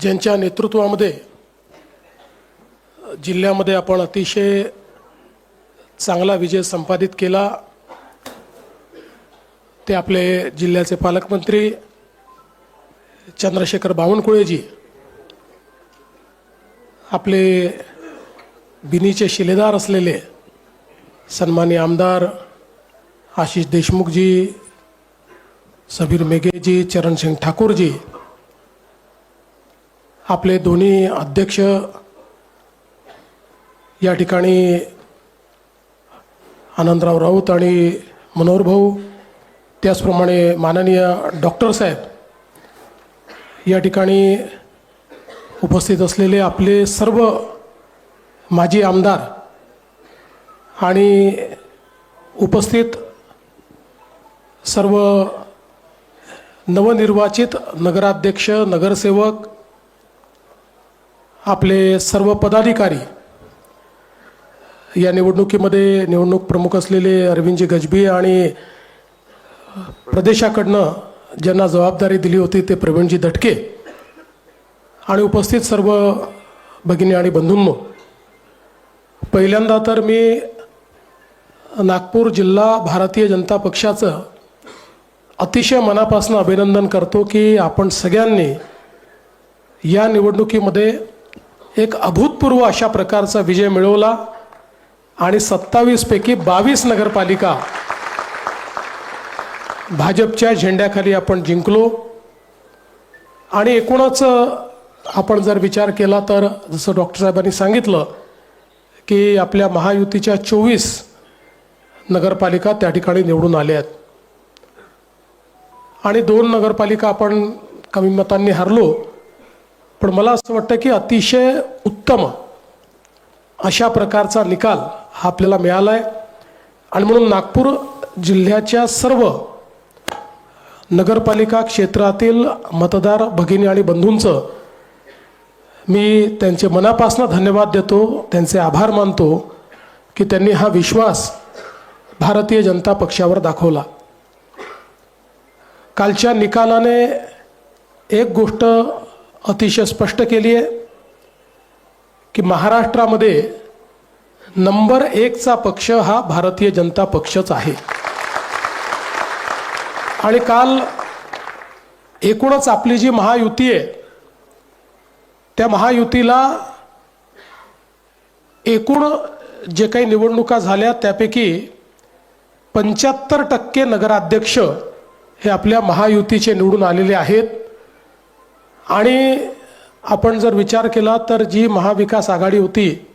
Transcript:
ज्यांच्या नेतृत्वामध्ये जिल्ह्यामध्ये आपण अतिशय चांगला विजय संपादित केला ते आपले जिल्ह्याचे पालकमंत्री चंद्रशेखर बावनकुळेजी आपले बिनीचे शिलेदार असलेले सन्मानी आमदार आशिष देशमुखजी सबीर मेघेजी चरणसिंग ठाकूरजी आपले दोन्ही अध्यक्ष या ठिकाणी आनंदराव राऊत आणि मनोहर भाऊ त्याचप्रमाणे माननीय डॉक्टर साहेब या ठिकाणी उपस्थित असलेले आपले सर्व माजी आमदार आणि उपस्थित सर्व नवनिर्वाचित नगराध्यक्ष नगरसेवक आपले सर्व पदाधिकारी या निवडणुकीमध्ये निवडणूक प्रमुख असलेले अरविंदजी गजबी आणि प्रदेशाकडनं ज्यांना जबाबदारी दिली होती ते प्रवीणजी दटके आणि उपस्थित सर्व भगिनी आणि बंधूंनो पहिल्यांदा तर मी नागपूर जिल्हा भारतीय जनता पक्षाचं अतिशय मनापासून अभिनंदन करतो की आपण सगळ्यांनी या निवडणुकीमध्ये एक अभूतपूर्व अशा प्रकारचा विजय मिळवला आणि सत्तावीसपैकी बावीस नगरपालिका भाजपच्या झेंड्याखाली आपण जिंकलो. आणि एकूणच आपण जर विचार केला तर जसं डॉक्टर साहेबांनी सांगितलं की आपल्या महायुतीच्या चोवीस नगरपालिका त्या ठिकाणी निवडून आल्या आहेत. आणि दोन नगरपालिका आपण कमी मतांनी हरलो. पण मला असं वाटतं की अतिशय उत्तम अशा प्रकारचा निकाल हा आपल्याला मिळाला आहे आणि म्हणून नागपूर जिल्ह्याच्या सर्व नगरपालिका क्षेत्रातील मतदार भगिनी आणि बंधूंचं मी त्यांचे मनापासून धन्यवाद देतो त्यांचे आभार मानतो की त्यांनी हा विश्वास भारतीय जनता पक्षावर दाखवला. कालच्या निकालाने एक गोष्ट अतिशय स्पष्ट केली आहे की महाराष्ट्रामध्ये नंबर एकचा पक्ष हा भारतीय जनता पक्षच आहे. आणि काल एकूणच आपली जी महायुती आहे त्या महायुतीला एकूण जे काही निवडणुका झाल्या त्यापैकी पंच्याहत्तर टक्के नगराध्यक्ष हे आपल्या महायुतीचे निवडून आलेले आहेत. आणि आपण जर विचार केला तर जी महाविकास आघाडी होती